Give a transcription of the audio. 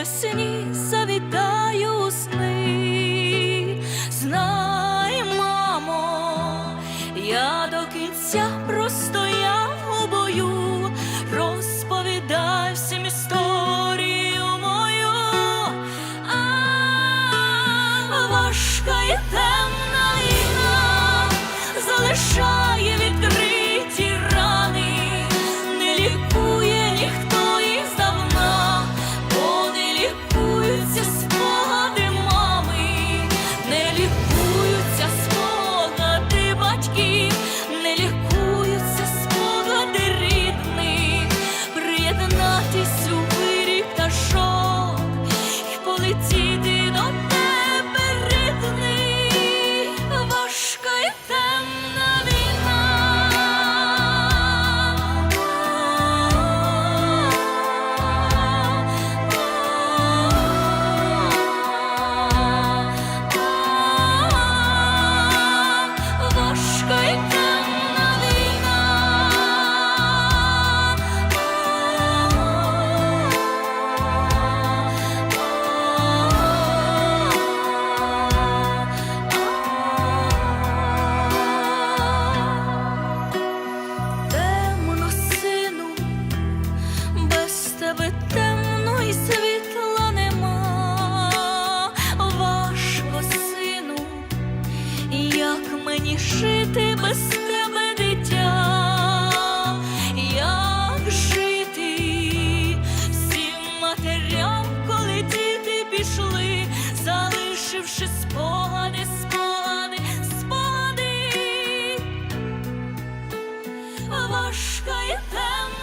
весні завітаю у сни. Знай, мамо, я до кінця. мені шити без тебе дитя, як жити? Всім матерям, коли діти пішли, залишивши спогади, спогади, спогади, важка і темна.